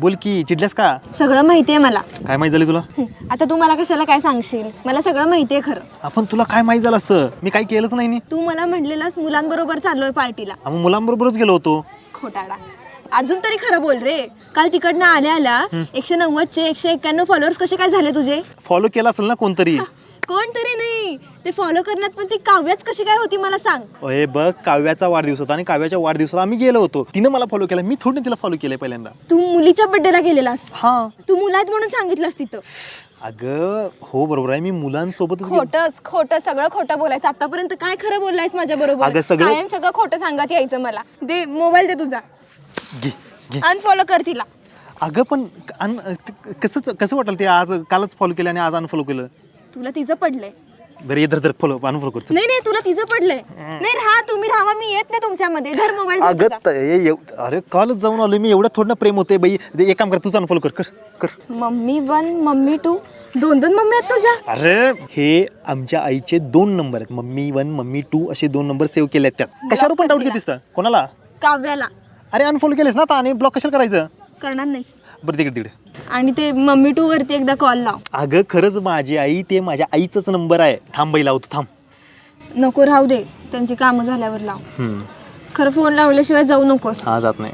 बोल की चिडल्यास का? सगळं माहिती आहे मला. काय माहीत झाली तुला? आता तू मला कशाला काय सांगशील? मला सगळं माहिती आहे खरं. आपण तुला काय माहीत झालं असं? मी काय केलंच नाही नी. तू मला म्हटलेलास मुलांबरोबर चाललोय पार्टीला. आम्ही मुलांबरोबरच गेलो होतो. खोटाडा. अजून तरी खरं बोल रे. काल तिकडनं आल्या आल्या एकशे नव्वदचे एकशे एक्क्याण्णव फॉलोअर्स कसे काय झाले तुझे? फॉलो केला असेल ना कोणतरी? कोण तरी ते फॉलो करण्यात पण ती काव्याच कशी काय होती मला सांग. अरे बघ काव्याचा वाढदिवस होता आणि काव्याच्या वाढदिवसाला आम्ही गेलो होतो. तिनं मला फॉलो केला मी थोडी तिला फॉलो केलंय पहिल्यांदा. तू मुलीच्या बड्डेला गेलेलास हा. तू मुलात म्हणून सांगितलंस तिथं. अगं हो बरोबर आहे. मी मुलांसोबतच गेलो. खोटंच खोटं सगळं खोटं बोलायचं. आतापर्यंत काय खरं बोललायस माझ्या बरोबर? अगं, सगळं- कायम सगळं खोटं सांगत यायचं मला. दे मोबाईल दे तुझा. घे घे. अनफॉलो कर तिला. अगं पण अन ते कसं वाटेल ते आज कालच फॉलो केलं आणि आज अनफॉलो केलं? तुला तिचं पडलंय. बरं ये धर धर फॉलो अनफॉलो करतो. नाही नाही तुला तिचं पडलंय. नाही राहा तुम्ही राहा मी येत नाही तुमच्यामध्ये. धर मोबाईल अगं त- हे एव- अरे कालच जाऊन आलो मी. एवढं थोडं प्रेम होते बाई. दे, एक काम कर तुझं अनफॉलो कर. कर कर. Mummy one mummy two. दोन दोन मम्मी आहेत तुझ्या? अरे हे आमच्या आईचे दोन नंबर आहेत. मम्मी वन मम्मी टू असे दोन नंबर सेव्ह केले आहेत त्यात. कशावर पण डाऊट. घेतेस तर? कोणाला? काव्याला. अरे अनफॉलो केलेस ना आता आणि ब्लॉक कशाला करायचं? करणार नाहीस. बरं तिकडे तिकडे. आणि ते मम्मी टू वरती एकदा कॉल लाव. अगं खरंच माझी आई ते माझ्या आईचाच नंबर आहे. थांब बाई लावतो थांब. नको राहू दे. त्यांची कामं झाल्यावर लाव. हम्म. खरं फोन लावल्याशिवाय जाऊ नकोस. हा जात नाही.